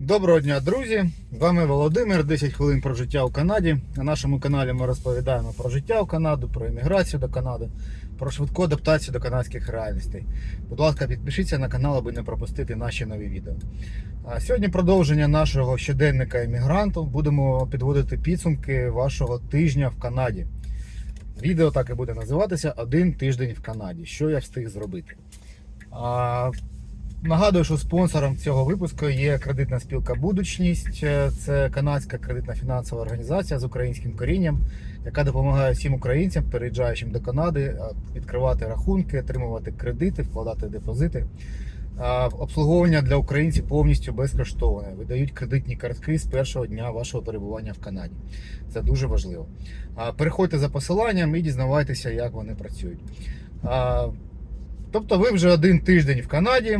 Доброго дня, друзі! З вами Володимир. 10 хвилин про життя у Канаді. На нашому каналі ми розповідаємо про життя у Канаду, про імміграцію до Канади, про швидку адаптацію до канадських реальностей. Будь ласка, підпишіться на канал, аби не пропустити наші нові відео. А Сьогодні продовження нашого щоденника іммігранту. Будемо підводити підсумки вашого тижня в Канаді. Відео так і буде називатися Один тиждень в Канаді. Що я встиг зробити. А, Нагадую, що спонсором цього випуску є кредитна спілка Будучність. Е, Це канадська кредитна фінансова організація з українським корінням, яка допомагає всім українцям, переїжджаючим до Канади, е, відкривати рахунки, отримувати кредити, вкладати депозити. Обслуговування для українців повністю безкоштовне. Видають кредитні картки з першого дня вашого перебування в Канаді. Це дуже важливо. Переходьте за посиланням і дізнавайтеся, як вони працюють. Тобто ви вже один тиждень в Канаді.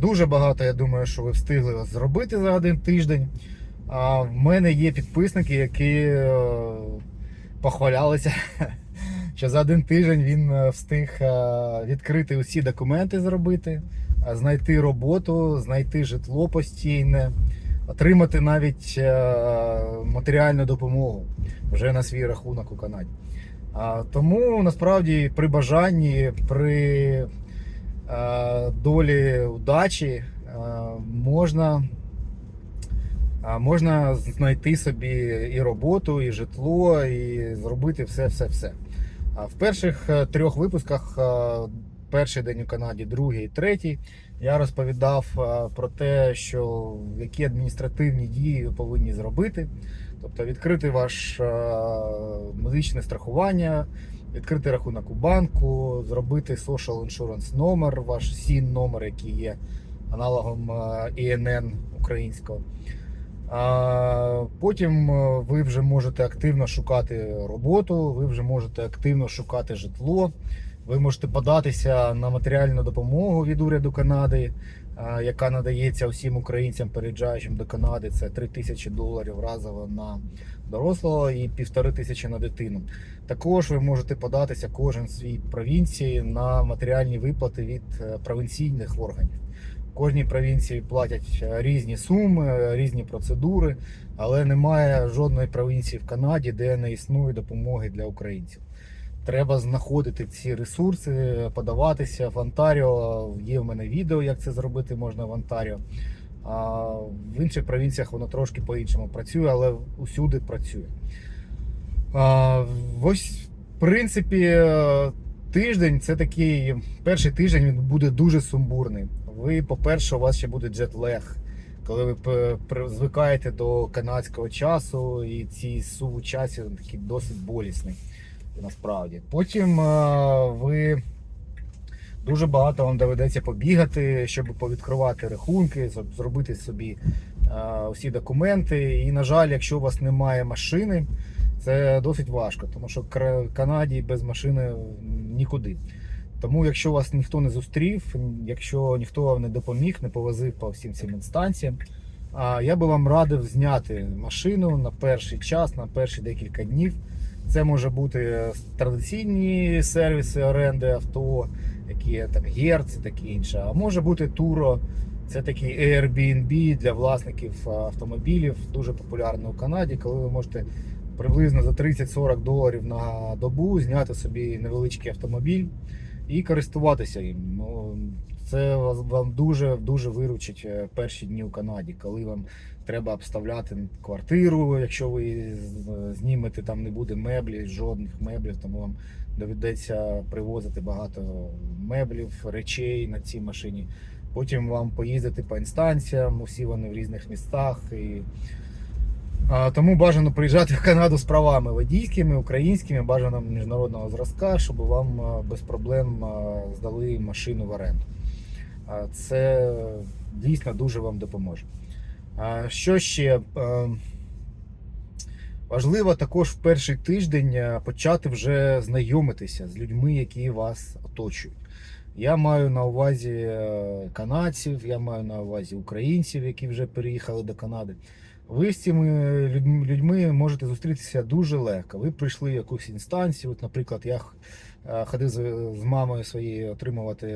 Дуже багато, я думаю, що ви встигли зробити за один тиждень. А в мене є підписники, які е, похвалялися, що за один тиждень він е, встиг е, відкрити усі документи зробити, знайти роботу, знайти житло постійне, отримати навіть матеріальну допомогу вже на свій рахунок у Канаді. Тому насправді при бажанні, при е, долі удачі е, можна, е, можна знайти собі і роботу, і житло, і зробити все-все-все. В перших трьох випусках, перший день у Канаді, другий і третій, я розповідав про те, що які адміністративні дії ви повинні зробити. Тобто відкрити ваш е, медичне страхування, відкрити рахунок у банку, зробити social insurance номер, ваш SIN номер, який є аналогом е, ІНН українського. Потім е, ви вже можете активно шукати роботу, ви вже можете активно шукати житло. Ви можете податися на матеріальну допомогу від уряду Канади, яка надається усім українцям, переїжджаючим до Канади. Це 3 тисячі доларів разово на дорослого і півтори тисячі на дитину. Також ви можете податися кожен в своїй провінції на матеріальні виплати від е, провінційних органів. Кожній провінції платять е, різні суми, е, різні процедури, але немає жодної провінції в Канаді, де не існує допомоги для українців. Треба знаходити ці ресурси, подаватися в Онтаріо. Є в мене відео, як це зробити можна в Онтаріо. А в інших провінціях воно трошки по-іншому працює, але усюди працює. А, ось, в принципі, тиждень це такий. Перший тиждень він буде дуже сумбурний. Ви, по-перше, у вас ще буде джетлег, коли ви звикаєте до канадського часу, і ці сув часі такий досить болісний насправді. Потім е, ви дуже багато вам доведеться побігати, щоб повідкривати рахунки, зробити собі е, усі документи. І, на жаль, якщо у вас немає машини, це досить важко, тому що в Канаді без машини нікуди. Тому, якщо вас ніхто не зустрів, якщо ніхто вам не допоміг, не повозив по всім цим інстанціям, я би вам радив зняти машину на перший час, на перші декілька днів. Це може бути традиційні сервіси оренди авто, які є там Герц і таке інше. А може бути Туро, це такий Airbnb для власників автомобілів, дуже популярний у Канаді, коли ви можете приблизно за 30-40 доларів на добу зняти собі невеличкий автомобіль і користуватися їм. Ну, це вам дуже дуже виручить е, перші дні у Канаді, коли вам треба обставляти квартиру, якщо ви знімете, там не буде меблі, жодних меблів, тому вам доведеться привозити багато меблів, речей на цій машині. Потім вам поїздити по інстанціям, усі вони в різних містах. І... А, тому бажано приїжджати в Канаду з правами водійськими, українськими, бажано міжнародного зразка, щоб вам без проблем здали машину в оренду. Це дійсно дуже вам допоможе. Що ще? Е, Важливо також в перший тиждень е, почати вже знайомитися з людьми, які вас оточують. Я маю на увазі е, канадців, я маю на увазі українців, які вже переїхали до Канади. Ви з цими людьми- можете зустрітися дуже легко. Ви прийшли в якусь інстанцію. От, наприклад, я ходив з мамою своєю отримувати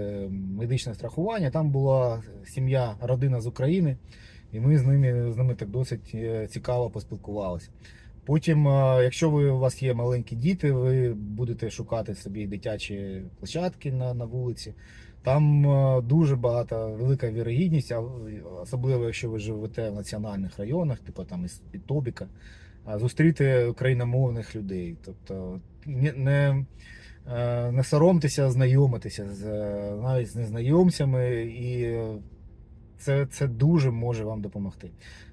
медичне страхування. Там була сім'я, родина з України, І ми з ними, з ними так досить е, цікаво поспілкувалися. Потім, е, якщо ви, у вас є маленькі діти, ви будете шукати собі дитячі площадки на, на вулиці. Там е, дуже багата велика вірогідність, особливо якщо ви живете в національних районах, типу там із Тобіка, зустріти україномовних людей. Тобто не, не, не соромтеся знайомитися з навіть з незнайомцями, і це, це дуже може вам допомогти.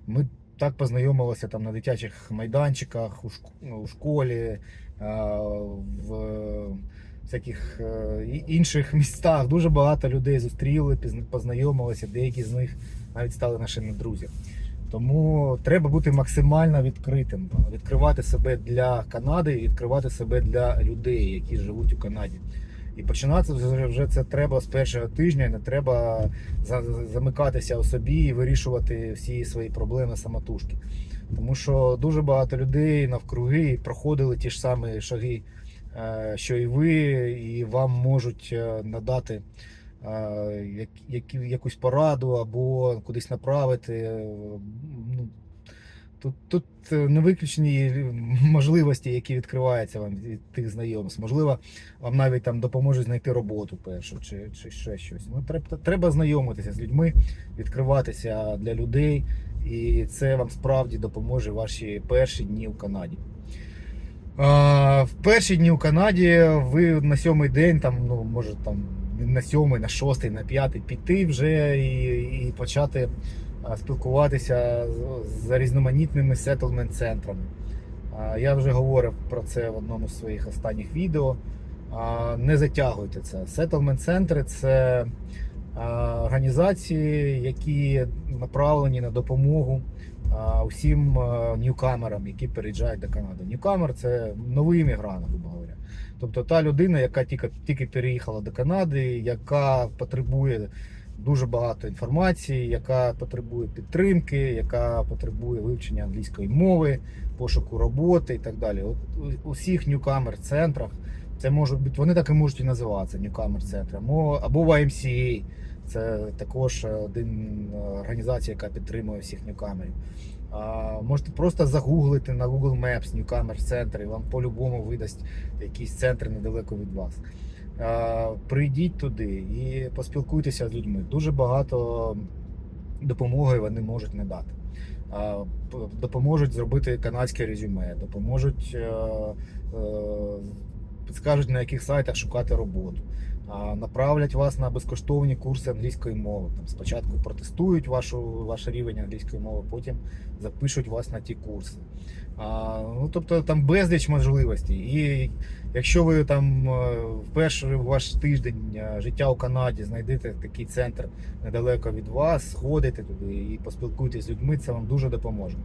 Ми так познайомилися там на дитячих майданчиках, у, шк- у школі, в всяких е, інших містах. Дуже багато людей зустріли, познайомилися, деякі з них навіть стали нашими друзями. Тому треба бути максимально відкритим, відкривати себе для Канади відкривати себе для людей, які живуть у Канаді. І починати вже, це треба з першого тижня. Не треба за- за- замикатися у собі і вирішувати всі свої проблеми самотужки. Тому що дуже багато людей навкруги проходили ті ж самі шаги, е, що і ви, і вам можуть е, надати е, як- якусь пораду або кудись направити. Е, Тут, тут е, не виключені можливості, які відкриваються вам від тих знайомств. Можливо, вам навіть там допоможуть знайти роботу першу чи, чи ще щось. Ну, треба, треба знайомитися з людьми, відкриватися для людей, і це вам справді допоможе ваші перші дні в Канаді. А, в перші дні у Канаді ви на сьомий день, там, ну, може там на сьомий, на шостий, на п'ятий піти вже і, і почати спілкуватися з, різноманітними сетлмент-центрами. Я вже говорив про це в одному з своїх останніх відео. Не затягуйте це. Сетлмент-центри це організації, які направлені на допомогу усім ньюкамерам, які переїжджають до Канади. Ньюкамер це новий іммігрант, грубо говоря. Тобто та людина, яка тільки, тільки переїхала до Канади, яка потребує дуже багато інформації, яка потребує підтримки, яка потребує вивчення англійської мови, пошуку роботи і так далі. От у усіх ньюкамер центрах це можуть бути, вони так і можуть і називатися ньюкамер центри, або, IMCA, це також один е, організація, яка підтримує всіх ньюкамерів. А, можете просто загуглити на Google Maps Newcomer центр, і вам по-любому видасть якийсь центр недалеко від вас. Прийдіть туди і поспілкуйтеся з людьми. Дуже багато допомоги вони можуть надати. Допоможуть зробити канадське резюме, допоможуть, е, е, підскажуть на яких сайтах шукати роботу. Направлять вас на безкоштовні курси англійської мови. Там спочатку протестують вашу, ваш рівень англійської мови, потім запишуть вас на ті курси. А, ну, тобто там безліч можливостей. І якщо ви там е, в перший ваш тиждень е, життя у Канаді знайдете такий центр недалеко від вас, сходите туди і поспілкуйтесь з людьми, це вам дуже допоможе.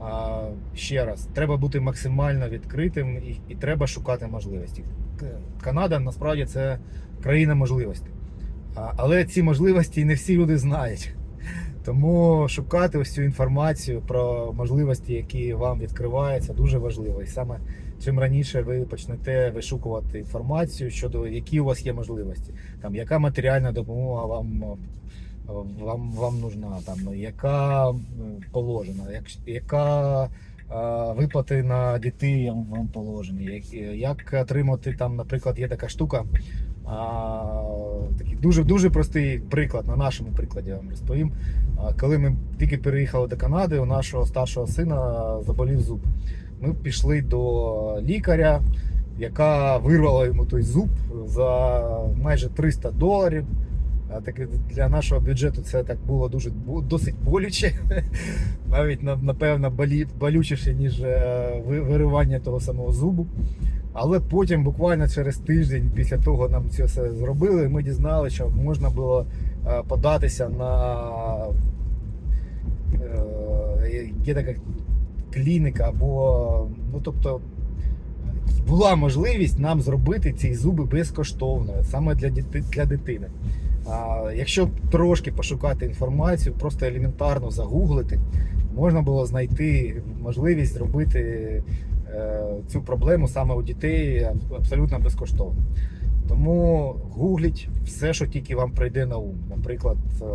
А, ще раз, треба бути максимально відкритим і, і треба шукати можливості. Канада насправді це країна можливостей. Але ці можливості не всі люди знають. Тому шукати ось цю інформацію про можливості, які вам відкриваються, дуже важливо. І саме чим раніше ви почнете вишукувати інформацію щодо які у вас є можливості, там яка матеріальна допомога вам, вам, вам нужна, там яка положена, як, яка е, виплати на дітей вам положені, як, як отримати там, наприклад, є така штука. А, такий дуже дуже простий приклад на нашому прикладі я вам розповім. А, Коли ми тільки переїхали до Канади, у нашого старшого сина заболів зуб. Ми пішли до лікаря, яка вирвала йому той зуб за майже 300 доларів. А таки для нашого бюджету це так було дуже досить болюче, навіть напевно болючіше, ніж е, виривання того самого зубу. Але потім, буквально через тиждень після того нам це все зробили, ми дізналися, що можна було е, податися на е, є така клініка, або ну тобто була можливість нам зробити ці зуби безкоштовно, саме для діти, для дитини. Якщо трошки пошукати інформацію, просто елементарно загуглити, можна було знайти можливість зробити е, цю проблему саме у дітей абсолютно безкоштовно. Тому гугліть все, що тільки вам прийде на ум. Наприклад, е,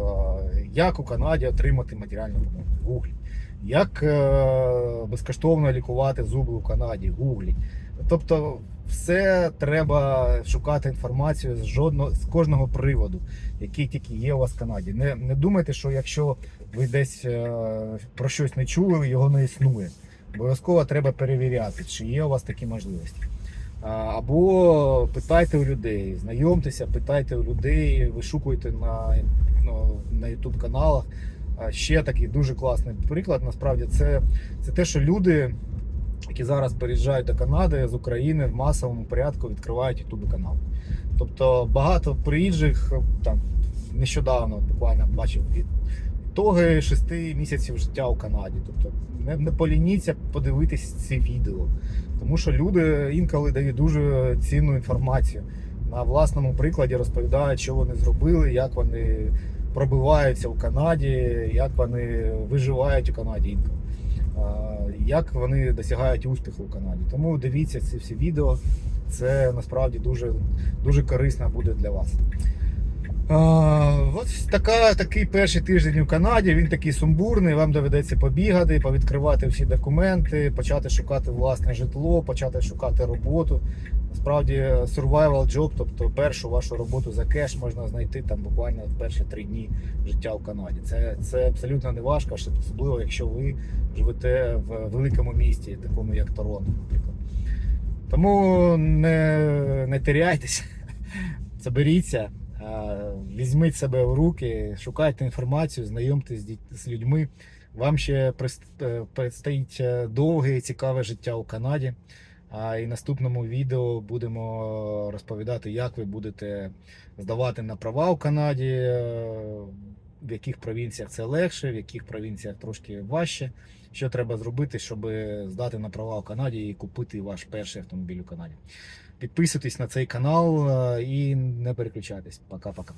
як у Канаді отримати матеріальну допомогу. Гугліть. Як е, безкоштовно лікувати зуби у Канаді. Гугліть. Тобто, все треба шукати інформацію з жодного з кожного приводу, який тільки є у вас в Канаді. Не, не думайте, що якщо ви десь е, про щось не чули, його не існує. Обов'язково треба перевіряти, чи є у вас такі можливості. Або питайте у людей, знайомтеся, питайте у людей, вишукуйте на, ну, на YouTube каналах. Ще такий дуже класний приклад. Насправді, це, це те, що люди, які зараз переїжджають до Канади з України в масовому порядку відкривають YouTube канал. Тобто багато приїжджих там нещодавно буквально бачив ітоги шести місяців життя у Канаді. Тобто не, не полініться подивитись ці відео, тому що люди інколи дають дуже цінну інформацію. На власному прикладі розповідають, що вони зробили, як вони пробиваються у Канаді, як вони виживають у Канаді інколи, як вони досягають успіху в Канаді. Тому дивіться ці всі відео. Це насправді дуже, дуже корисно буде для вас. Ось така, такий перший тиждень у Канаді. Він такий сумбурний. Вам доведеться побігати, повідкривати всі документи, почати шукати власне житло, почати шукати роботу. Насправді survival job, тобто першу вашу роботу за кеш можна знайти там буквально в перші три дні життя в Канаді. Це, це абсолютно не важко, особливо якщо ви живете в великому місті, такому як Торонто, наприклад. Тому не, не теряйтеся, заберіться. Візьміть себе в руки, шукайте інформацію, знайомтесь з, людьми. Вам ще е, предстоїть е, довге і цікаве життя у Канаді. А і наступному відео будемо розповідати, як ви будете здавати на права у Канаді, е, в яких провінціях це легше, в яких провінціях трошки важче. Що треба зробити, щоб здати на права у Канаді і купити ваш перший автомобіль у Канаді. Підписуйтесь на цей канал е, і не переключайтесь. Пока-пока.